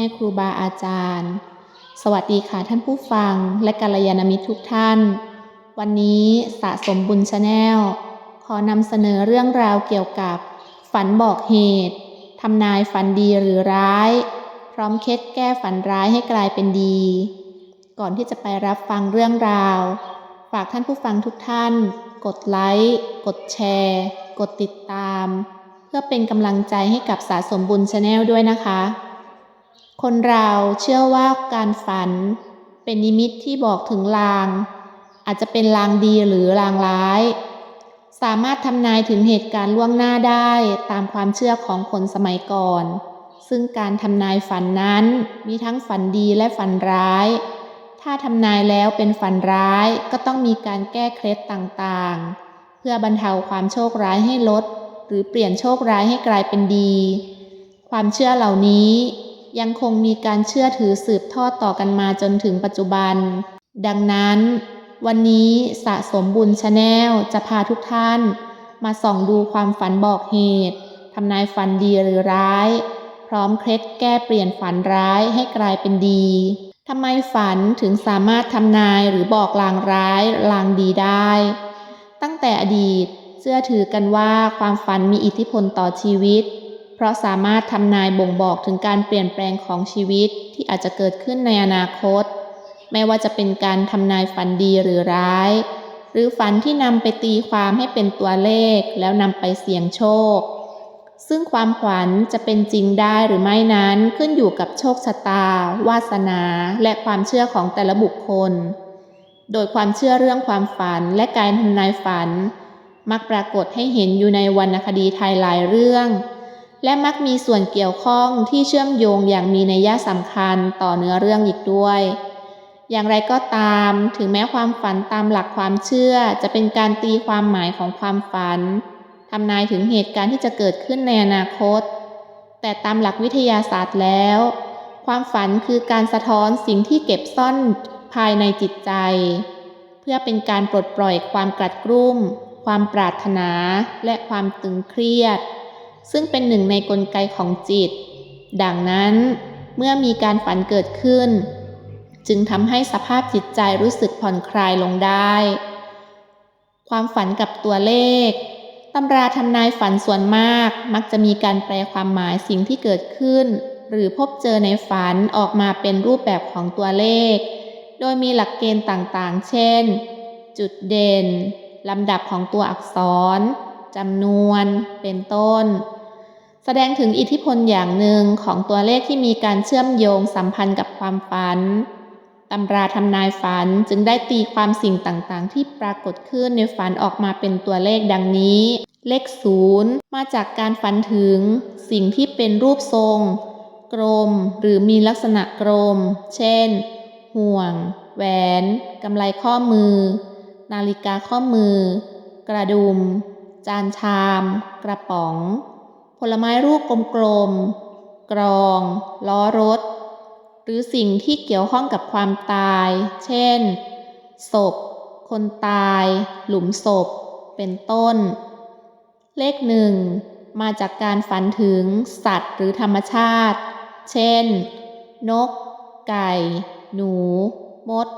ม่ครูบาอาจารย์ สวัสดีค่ะท่านผู้ฟังและกัลยาณมิตรทุกท่าน วันนี้สะสมบุญชาแนลขอนำเสนอเรื่องราวเกี่ยวกับ ฝันบอกเหตุทำนายฝันดีหรือร้าย พร้อมเคล็ดแก้ฝันร้ายให้กลายเป็นดี ก่อนที่จะไปรับฟังเรื่องราว ฝากท่านผู้ฟังทุกท่าน กดไลค์กดแชร์ กดติดตาม เพื่อเป็นกำลังใจให้กับสะสมบุญชาแนลด้วยนะคะ คนเราเชื่อว่าการฝัน เป็นนิมิตที่บอกถึงลาง อาจจะเป็นลางดีหรือลางร้าย สามารถทำนายถึงเหตุการณ์ล่วงหน้าได้ตามความเชื่อของคนสมัยก่อน ซึ่งการทำนายฝันนั้นมีทั้งฝันดีและฝันร้าย ถ้าทำนายแล้วเป็นฝันร้ายก็ต้องมีการแก้เคล็ดต่างๆ เพื่อบรรเทาความโชคร้ายให้ลด หรือเปลี่ยนโชคร้ายให้กลายเป็นดี ความเชื่อเหล่านี้ ยังคงมีการเชื่อถือสืบทอดต่อกันมาจนถึงปัจจุบัน ดังนั้น วันนี้สะสมบุญชาแนลจะพาทุกท่าน มาส่องดูความฝันบอกเหตุทำนายฝันดีหรือร้าย พร้อมเคล็ดแก้เปลี่ยนฝันร้ายให้กลายเป็นดีทำไมฝันถึงสามารถทำนายหรือบอกลางร้ายลางดีได้ ตั้งแต่อดีตเชื่อถือกันว่าความฝันมีอิทธิพลต่อชีวิต เพราะสามารถทำนายบ่งบอกถึงการเปลี่ยนแปลงของชีวิตที่อาจจะเกิดขึ้นในอนาคต ไม่ว่าจะเป็นการทำนายฝันดีหรือร้าย หรือฝันที่นำไปตีความให้เป็นตัวเลขแล้วนำไปเสี่ยงโชค ซึ่งความฝันจะเป็นจริงได้หรือไม่นั้นขึ้นอยู่กับโชคชะตา วาสนา และความเชื่อของแต่ละบุคคล โดยความเชื่อเรื่องความฝันและการทำนายฝัน มักปรากฏให้เห็นอยู่ในวรรณคดีไทยหลายเรื่อง และมักมีส่วนเกี่ยวข้องที่เชื่อมโยงอย่างมีนัยสำคัญต่อเนื้อเรื่องอีกด้วย อย่างไรก็ตาม ถึงแม้ความฝันตามหลักความเชื่อ จะเป็นการตีความหมายของความฝันทำนายถึงเหตุการณ์ที่จะเกิดขึ้นในอนาคต แต่ตามหลักวิทยาศาสตร์แล้ว ความฝันคือการสะท้อนสิ่งที่เก็บซ่อนภายในจิตใจ เพื่อเป็นการปลดปล่อยความกลัดกลุ้ม ความปรารถนา และความตึงเครียด ซึ่งเป็นหนึ่งในกลไกของจิต ดังนั้นเมื่อมีการฝันเกิดขึ้น จึงทำให้สภาพจิตใจรู้สึกผ่อนคลายลงได้ ความฝันกับตัวเลขตำราทำนายฝันส่วนมากมักจะมีการแปลความหมายสิ่งที่เกิดขึ้น หรือพบเจอในฝันออกมาเป็นรูปแบบของตัวเลข โดยมีหลักเกณฑ์ต่างๆ เช่น จุดเด่นลำดับของตัวอักษรจำนวน เป็นต้น แสดงถึงอิทธิพลอย่างหนึ่งของตัวเลขที่มีการเชื่อมโยงสัมพันธ์กับความฝันตำราทำนายฝันจึงได้ตีความสิ่งต่างๆ ที่ปรากฏขึ้นในฝันออกมาเป็นตัวเลขดังนี้ เลขศูนย์มาจากการฝันถึง สิ่งที่เป็นรูปทรง กลม หรือมีลักษณะกลม เช่น ห่วง แหวน กำไลข้อมือ นาฬิกาข้อมือ กระดุม จานชาม กระป๋อง ผลไม้รูปกลมๆ กรอง ล้อรถ หรือสิ่งที่เกี่ยวข้องกับความตาย เช่น ศพ คนตาย หลุมศพ เป็นต้น เลขหนึ่ง มาจากการฝันถึงสัตว์หรือธรรมชาติ เช่น นก ไก่ หนู มด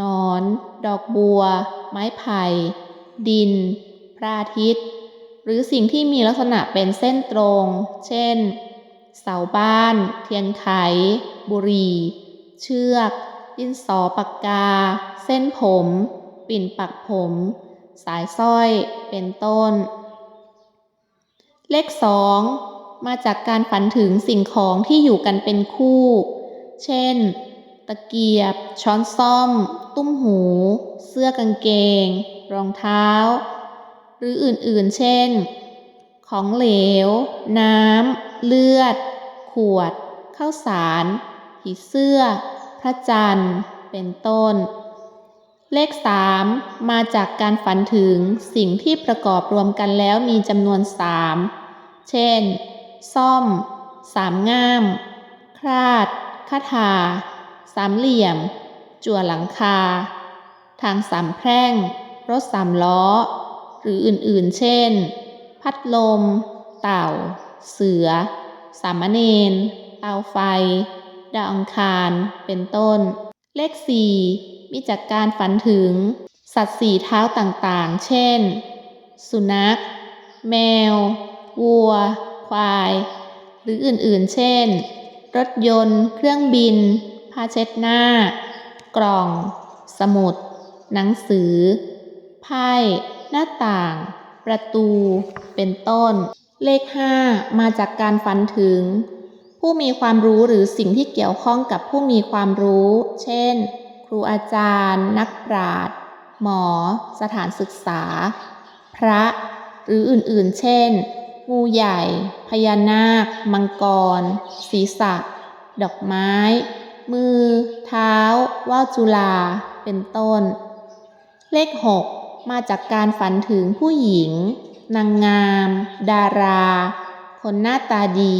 นอน ดอกบัว ไม้ไผ่ ดิน พระอาทิตย์ หรือสิ่งที่มีลักษณะเป็นเส้นตรง เช่น เสาบ้าน เทียนไข บุหรี่ เชือก ดินสอปากกา เส้นผม ปิ่นปักผม สายสร้อย เป็นต้น เลขสองมาจากการฝันถึงสิ่งของที่อยู่กันเป็นคู่ เช่น ตะเกียบ ช้อนซ่อม ตุ้มหู เสื้อกางเกง รองเท้า หรืออื่นๆ เช่น ของเหลว น้ำ เลือด ขวด ข้าวสาร ผีเสื้อ พระจันทร์ เป็นต้น เลขสามมาจากการฝันถึงสิ่งที่ประกอบรวมกันแล้วมีจำนวนสามเช่น ซ่อม สามง่าม คราดคาถา สามเหลี่ยม จั่วหลังคา ทางสามแพร่ง รถสามล้อ หรืออื่นๆ เช่น พัดลม เต่า เสือ สามเณรเตาไฟ ดาวอังคาร เป็นต้น เลขสี่มีจากการฝันถึง สัตว์สี่เท้าต่างๆ เช่น สุนัข แมว วัว ควาย หรืออื่นๆ เช่น รถยนต์ เครื่องบิน ผ้าเช็ดหน้า กล่อง สมุด หนังสือ ไพ่ หน้าต่าง ประตู เป็นต้น เลขห้ามาจากการฝันถึง ผู้มีความรู้หรือสิ่งที่เกี่ยวข้องกับผู้มีความรู้ เช่น ครูอาจารย์ นักปราชญ์หมอ สถานศึกษา พระ หรืออื่นๆ เช่น งูใหญ่ พญานาค มังกร ศีรษะ ดอกไม้ มือ เท้า ว่าวจุฬาเป็นต้น เลขหก มาจากการฝันถึงผู้หญิง นางงาม ดารา คนหน้าตาดี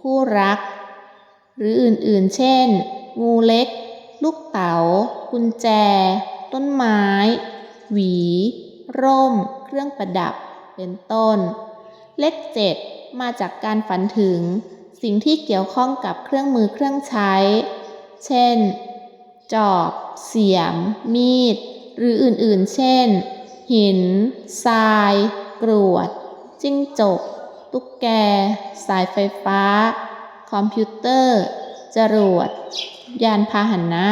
คู่รัก หรืออื่นๆ เช่น งูเล็ก ลูกเต๋า กุญแจ ต้นไม้ หวี ร่ม เครื่องประดับ เป็นต้น เลขเจ็ดมาจากการฝันถึง สิ่งที่เกี่ยวข้องกับเครื่องมือเครื่องใช้ เช่น จอบ เสียม มีด หรืออื่นๆ เช่น หิน ทราย กรวด จิ้งจก ตุ๊กแก สายไฟฟ้า คอมพิวเตอร์ จรวด ยานพาหนะ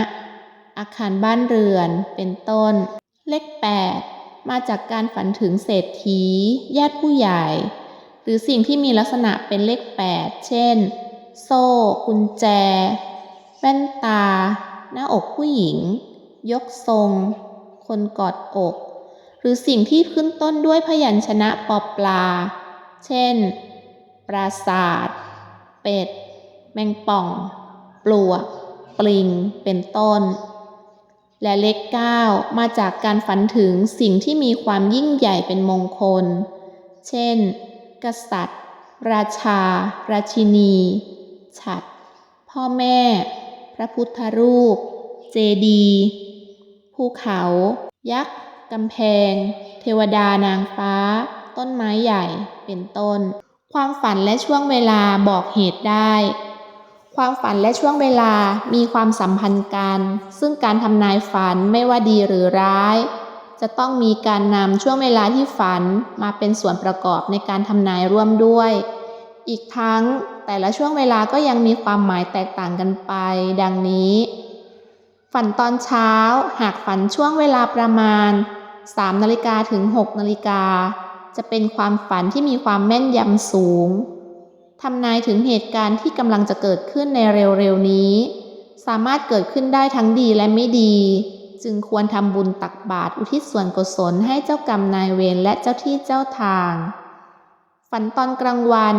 อาคารบ้านเรือน เป็นต้น เลขแปดมาจากการฝันถึงเศรษฐี ญาติผู้ใหญ่ หรือสิ่งที่มีลักษณะเป็นเลขแปดเช่น โซ่ กุญแจ แว่นตา หน้าอกผู้หญิง ยกทรง คนกอดอก หรือสิ่งที่ขึ้นต้นด้วยพยัญชนะปอปลา เช่น ปราศาสตร์เป็ด แมงป่อง ปลวก ปลิง เป็นต้น และเลขเก้ามาจากการฝันถึงสิ่งที่มีความยิ่งใหญ่เป็นมงคล เช่น กษัตริย์ ราชา ราชินี ฉัตรพ่อแม่ พระพุทธรูป เจดีย์ ภูเขา ยักษ์กำแพง เทวดานางฟ้า ต้นไม้ใหญ่ เป็นต้น ความฝันและช่วงเวลาบอกเหตุได้ ความฝันและช่วงเวลามีความสัมพันธ์กัน ซึ่งการทำนายฝันไม่ว่าดีหรือร้าย จะต้องมีการนำช่วงเวลาที่ฝันมาเป็นส่วนประกอบในการทำนายร่วมด้วย อีกทั้งแต่ละช่วงเวลาก็ยังมีความหมายแตกต่างกันไป ดังนี้ ฝันตอนเช้าหากฝันช่วงเวลาประมาณ 3นาฬิกาถึง 6นาฬิกา จะเป็นความฝันที่มีความแม่นยำสูงทำนายถึงเหตุการณ์ที่กำลังจะเกิดขึ้นในเร็วๆนี้ สามารถเกิดขึ้นได้ทั้งดีและไม่ดี จึงควรทำบุญตักบาตรอุทิศส่วนกุศลให้เจ้ากรรมนายเวรและเจ้าที่เจ้าทาง ฝันตอนกลางวัน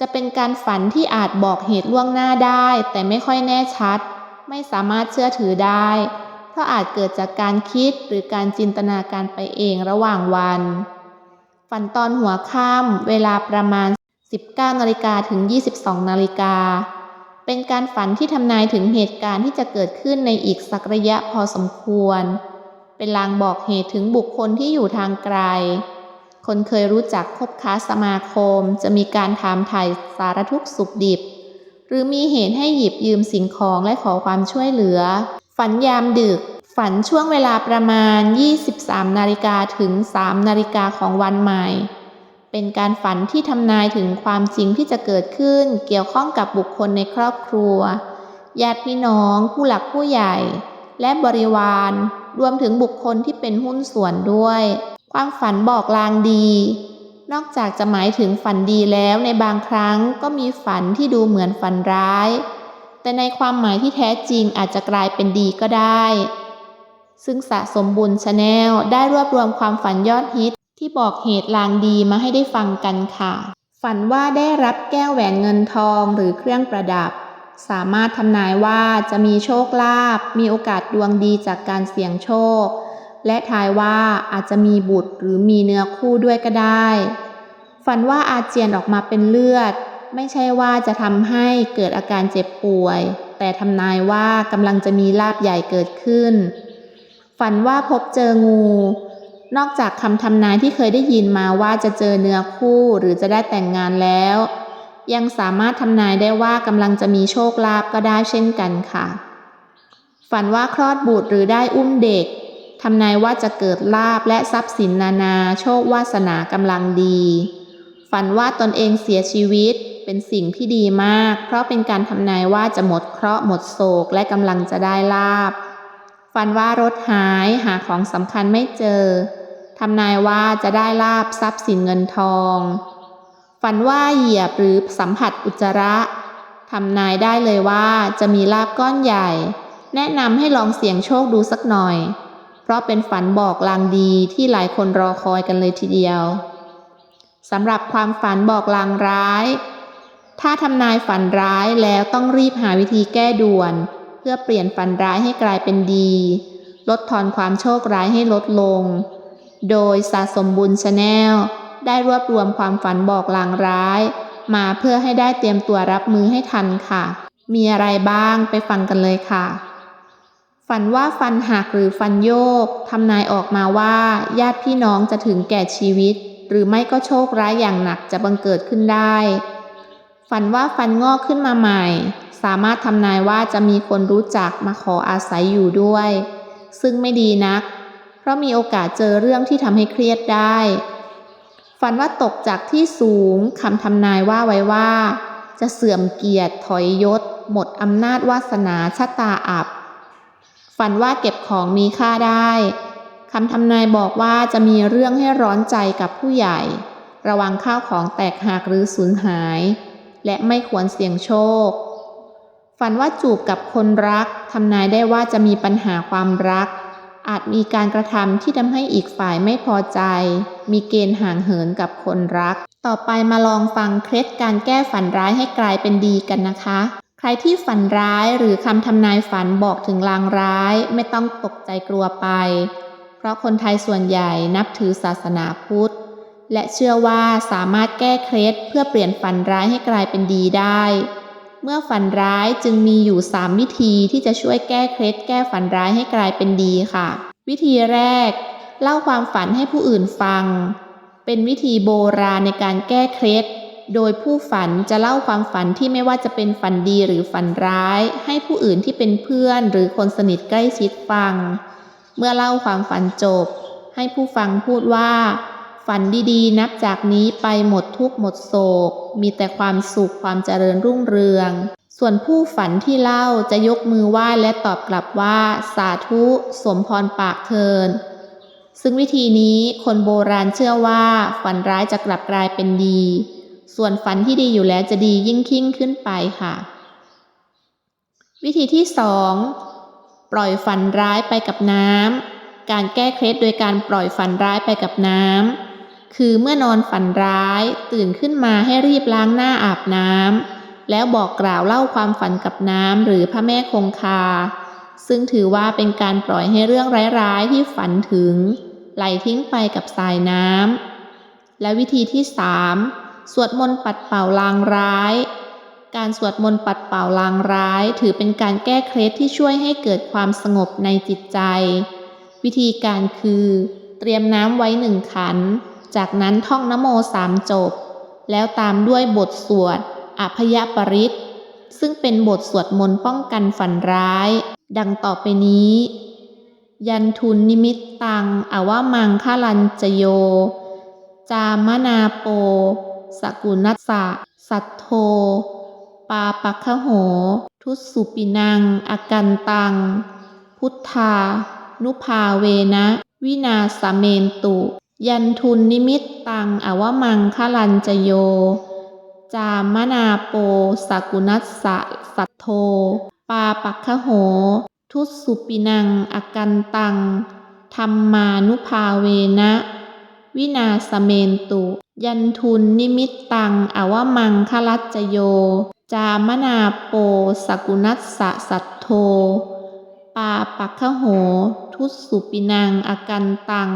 จะเป็นการฝันที่อาจบอกเหตุล่วงหน้าได้ แต่ไม่ค่อยแน่ชัด ไม่สามารถเชื่อถือได้ เพราะอาจเกิดจากการคิดหรือการจินตนาการไปเองระหว่างวัน ฝันตอนหัวค่ำเวลาประมาณ 19นาฬิกาถึง 22นาฬิกา เป็นการฝันที่ทำนายถึงเหตุการณ์ที่จะเกิดขึ้นในอีกสักระยะพอสมควร เป็นลางบอกเหตุถึงบุคคลที่อยู่ทางไกลคนเคยรู้จักคบค้าสมาคม จะมีการถามถ่ายสารทุกข์สุขดิบ หรือมีเหตุให้หยิบยืมสิ่งของและขอความช่วยเหลือ ฝันยามดึก ฝันช่วงเวลาประมาณ 23 นาฬิกาถึง 3 นาฬิกาของวันใหม่ เป็นการฝันที่ทำนายถึงความจริงที่จะเกิดขึ้นเกี่ยวข้องกับบุคคลในครอบครัว ญาติพี่น้อง ผู้หลักผู้ใหญ่ และบริวาร รวมถึงบุคคลที่เป็นหุ้นส่วนด้วย ความฝันบอกลางดี นอกจากจะหมายถึงฝันดีแล้วในบางครั้งก็มีฝันที่ดูเหมือนฝันร้าย แต่ในความหมายที่แท้จริงอาจจะกลายเป็นดีก็ได้ ซึ่งสะสมบุญชาแนลได้รวบรวมความฝันยอดฮิตที่บอกเหตุลางดีมาให้ได้ฟังกันค่ะ ฝันว่าได้รับแก้วแหวนเงินทองหรือเครื่องประดับ สามารถทำนายว่าจะมีโชคลาภมีโอกาสดวงดีจากการเสี่ยงโชค และทายว่าอาจจะมีบุตรหรือมีเนื้อคู่ด้วยก็ได้ ฝันว่าอาเจียนออกมาเป็นเลือด ไม่ใช่ว่าจะทำให้เกิดอาการเจ็บป่วย แต่ทำนายว่ากำลังจะมีลาบใหญ่เกิดขึ้น ฝันว่าพบเจองู นอกจากคำทำนายที่เคยได้ยินมาว่าจะเจอเนื้อคู่หรือจะได้แต่งงานแล้ว ยังสามารถทำนายได้ว่ากำลังจะมีโชคลาภก็ได้เช่นกันค่ะ ฝันว่าคลอดบุตรหรือได้อุ้มเด็ก ทำนายว่าจะเกิดลาบและทรัพย์สินนานาโชควาสนากำลังดี ฝันว่าตนเองเสียชีวิตเป็นสิ่งที่ดีมาก เพราะเป็นการทำนายว่าจะหมดเคราะห์หมดโศกและกำลังจะได้ลาบ ฝันว่ารถหายหาของสำคัญไม่เจอทำนายว่าจะได้ลาบทรัพย์สินเงินทอง ฝันว่าเหยียบหรือสัมผัสอุจจาระทำนายได้เลยว่าจะมีลาบก้อนใหญ่ แนะนำให้ลองเสี่ยงโชคดูสักหน่อย เพราะเป็นฝันบอกลางดีที่หลายคนรอคอยกันเลยทีเดียวสำหรับความฝันบอกลางร้าย ถ้าทำนายฝันร้ายแล้วต้องรีบหาวิธีแก้ด่วน เพื่อเปลี่ยนฝันร้ายให้กลายเป็นดี ลดทอนความโชคร้ายให้ลดลง โดยสะสมบุญชาแนลได้รวบรวมความฝันบอกลางร้าย มาเพื่อให้ได้เตรียมตัวรับมือให้ทันค่ะ มีอะไรบ้างไปฟังกันเลยค่ะ ฝันว่าฟันหักหรือฟันโยกทำนายออกมาว่า ญาติพี่น้องจะถึงแก่ชีวิต หรือไม่ก็โชคร้ายอย่างหนักจะบังเกิดขึ้นได้ ฝันว่าฟันงอกขึ้นมาใหม่ สามารถทำนายว่าจะมีคนรู้จักมาขออาศัยอยู่ด้วย ซึ่งไม่ดีนัก เพราะมีโอกาสเจอเรื่องที่ทำให้เครียดได้ ฝันว่าตกจากที่สูงคำทำนายว่าไว้ว่า จะเสื่อมเกียรติถอยยศ หมดอำนาจวาสนาชะตาอับ ฝันว่าเก็บของมีค่าได้คำทำนายบอกว่าจะมีเรื่องให้ร้อนใจกับผู้ใหญ่ ระวังข้าวของแตกหักหรือสูญหาย และไม่ควรเสี่ยงโชค ฝันว่าจูบกับคนรักทำนายได้ว่าจะมีปัญหาความรัก อาจมีการกระทำที่ทำให้อีกฝ่ายไม่พอใจ มีเกณฑ์ห่างเหินกับคนรัก ต่อไปมาลองฟังเคล็ดการแก้ฝันร้ายให้กลายเป็นดีกันนะคะ ใครที่ฝันร้ายหรือคำทำนายฝันบอกถึงลางร้ายไม่ต้องตกใจกลัวไป เพราะคนไทยส่วนใหญ่นับถือศาสนาพุทธ และเชื่อว่าสามารถแก้เคล็ดเพื่อเปลี่ยนฝันร้ายให้กลายเป็นดีได้ เมื่อฝันร้ายจึงมีอยู่ 3 วิธีที่จะช่วยแก้เคล็ดแก้ฝันร้ายให้กลายเป็นดีค่ะ วิธีแรก เล่าความฝันให้ผู้อื่นฟัง เป็นวิธีโบราณในการแก้เคล็ด โดยผู้ฝันจะเล่าความฝันที่ไม่ว่าจะเป็นฝันดีหรือฝันร้าย ให้ผู้อื่นที่เป็นเพื่อนหรือคนสนิทใกล้ชิดฟัง เมื่อเล่าความฝันจบ ให้ผู้ฟังพูดว่า ฝันดีๆ นับจากนี้ไปหมดทุกข์หมดโศก มีแต่ความสุขความเจริญรุ่งเรือง ส่วนผู้ฝันที่เล่าจะยกมือไหว้และตอบกลับว่า สาธุ สมพรปากเทินซึ่งวิธีนี้คนโบราณเชื่อว่าฝันร้ายจะกลับกลายเป็นดี ส่วนฝันที่ดีอยู่แล้วจะดียิ่งขึ้นขึ้นไปค่ะ วิธีที่สองปล่อยฝันร้ายไปกับน้ำการแก้เคล็ดโดยการปล่อยฝันร้ายไปกับน้ำคือเมื่อนอนฝันร้ายตื่นขึ้นมาให้รีบล้างหน้าอาบน้ำแล้วบอกกล่าวเล่าความฝันกับน้ำหรือพระแม่คงคา ซึ่งถือว่าเป็นการปล่อยให้เรื่องร้ายๆที่ฝันถึงไหลทิ้งไปกับสายน้ำและวิธีที่สาม สวดมนต์ปัดเป่าลางร้าย การสวดมนต์ปัดเป่าลางร้าย ถือเป็นการแก้เคล็ดที่ช่วยให้เกิดความสงบในจิตใจ วิธีการคือ เตรียมน้ำไว้หนึ่งขัน จากนั้นท่องนโมสามจบ แล้วตามด้วยบทสวดอภยปริตซึ่งเป็นบทสวดมนต์ป้องกันฝันร้าย ดังต่อไปนี้ ยันทุนนิมิตตังอวมังคลันจโย จามนาโป สกุนัสสะ สัทโท ปาปัคโห ทุสสุปินังอากันตัง พุทธา นุภาเวนะ วินาสเมนตุ ยันทุนนิมิตตัง อวมังคลันจโย จามนาโป สกุนัสสะ สัทโท ปาปัคโห ทุสสุปินังอากันตังธรรมานุภาเวนะ วินาสเมนตุ ยันทุนนิมิตตังอวมังคลัจโย จามนาโปสกุนัสสะสัทโท ปาปัคโห ทุสสุปินังอากันตัง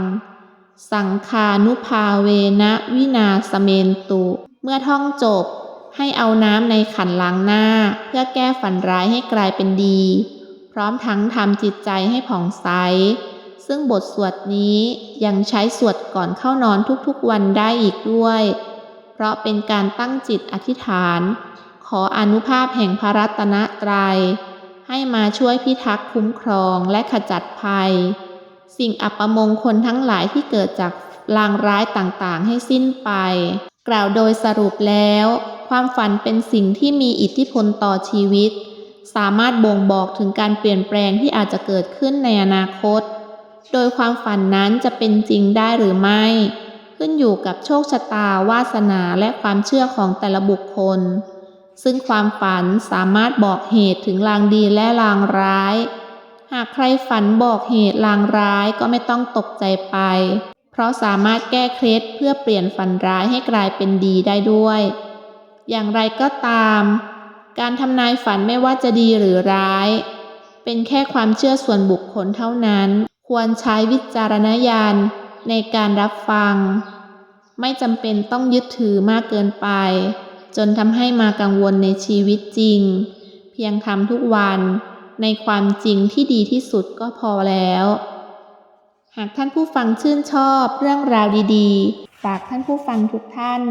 สังคานุภาเวนะวินาสเมนตุ เมื่อท่องจบให้เอาน้ำในขันล้างหน้า เพื่อแก้ฝันร้ายให้กลายเป็นดี พร้อมทั้งทำจิตใจให้ผ่องใส ซึ่งบทสวดนี้ยังใช้สวดก่อนเข้านอนทุกๆวันได้อีกด้วย เพราะเป็นการตั้งจิตอธิษฐาน ขออนุภาพแห่งพระรัตนตรัย ให้มาช่วยพิทักษ์คุ้มครองและขจัดภัย สิ่งอัปมงคลทั้งหลายที่เกิดจากลางร้ายต่างๆ ให้สิ้นไป กล่าวโดยสรุปแล้ว ความฝันเป็นสิ่งที่มีอิทธิพลต่อชีวิต สามารถบ่งบอกถึงการเปลี่ยนแปลงที่อาจจะเกิดขึ้นในอนาคต โดยความฝันนั้นจะเป็นจริงได้หรือไม่ ขึ้นอยู่กับโชคชะตา วาสนาและความเชื่อของแต่ละบุคคล ซึ่งความฝันสามารถบอกเหตุถึงลางดีและลางร้าย หากใครฝันบอกเหตุลางร้ายก็ไม่ต้องตกใจไป เพราะสามารถแก้เคล็ดเพื่อเปลี่ยนฝันร้ายให้กลายเป็นดีได้ด้วย อย่างไรก็ตาม การทำนายฝันไม่ว่าจะดีหรือร้าย เป็นแค่ความเชื่อส่วนบุคคลเท่านั้น ควรใช้วิจารณญาณในการรับฟัง ไม่จำเป็นต้องยึดถือมากเกินไป จนทำให้มากังวลในชีวิตจริง เพียงทำทุกวันในความจริงที่ดีที่สุดก็พอแล้ว หากท่านผู้ฟังชื่นชอบเรื่องราวดีๆ ฝากท่านผู้ฟังทุกท่าน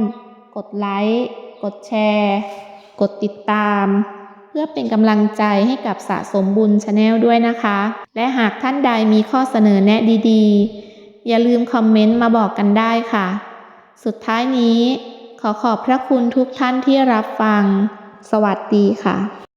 กดไลค์ กดแชร์ กดติดตาม เพื่อเป็นกำลังใจให้กับสะสมบุญชาแนลด้วยนะคะ และหากท่านใดมีข้อเสนอแนะดีๆ อย่าลืมคอมเมนต์มาบอกกันได้ค่ะ สุดท้ายนี้ ขอขอบพระคุณทุกท่านที่รับฟัง สวัสดีค่ะ